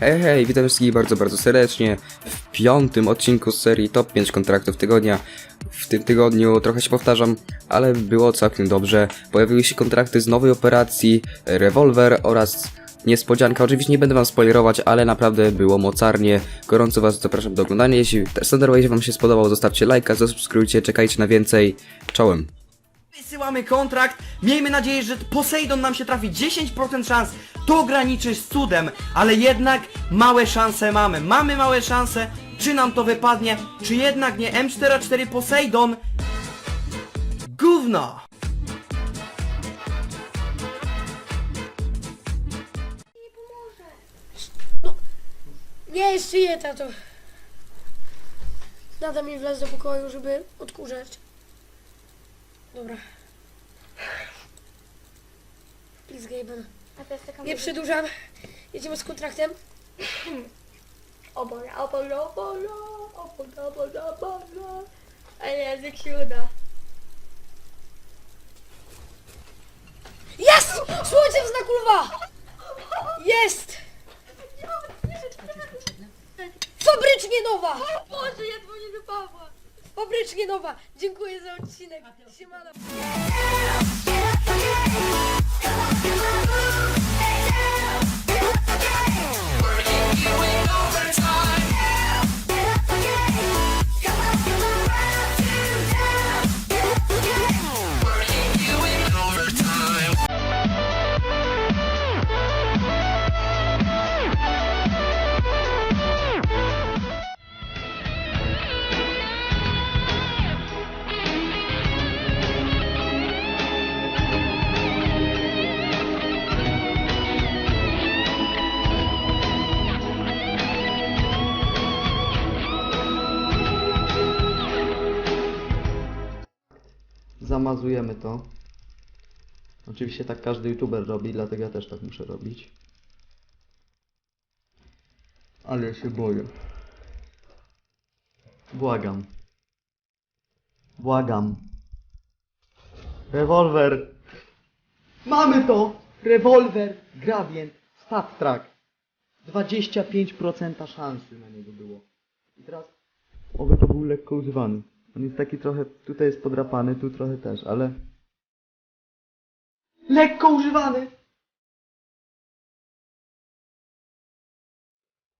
Hej, hej, witam wszystkich bardzo, bardzo serdecznie w piątym odcinku z serii Top 5 kontraktów tygodnia. W tym tygodniu trochę się powtarzam, ale było całkiem dobrze. Pojawiły się kontrakty z nowej operacji, rewolwer oraz niespodzianka. Oczywiście nie będę wam spoilerować, ale naprawdę było mocarnie. Gorąco was zapraszam do oglądania. Jeśli standardowo jeśli wam się spodobał, zostawcie lajka, zasubskrybujcie, czekajcie na więcej. Czołem. Wysyłamy kontrakt, miejmy nadzieję, że Poseidon nam się trafi. 10% szans, to graniczy z cudem, ale jednak małe szanse mamy, mamy małe szanse, czy nam to wypadnie, czy jednak nie, M44 Poseidon, gówno! Nie, żyję, tato. Nada mi wlazł do pokoju, żeby odkurzać. Dobra. Please, Gaben. Nie przedłużam. Jedziemy z kontraktem. O Boże, o Boże, o Boże, o Boże, o Boże, o Boże. Ale jak się uda. Jest! Słońce w znaku lwa! Jest! Fabrycznie nowa! O Boże, ja dzwonię do Pawła. Fabrycznie nowa! Dziękuję za odcinek. Siemano. Zamazujemy to. Oczywiście tak każdy youtuber robi, dlatego ja też tak muszę robić. Ale się boję. Błagam. Błagam. Rewolwer! Mamy to! Rewolwer! Gradient! Stat track! 25% szansy na niego było. I teraz Oby to był lekko używany. On jest taki trochę, tutaj jest podrapany, tu trochę też, ale... Lekko używany!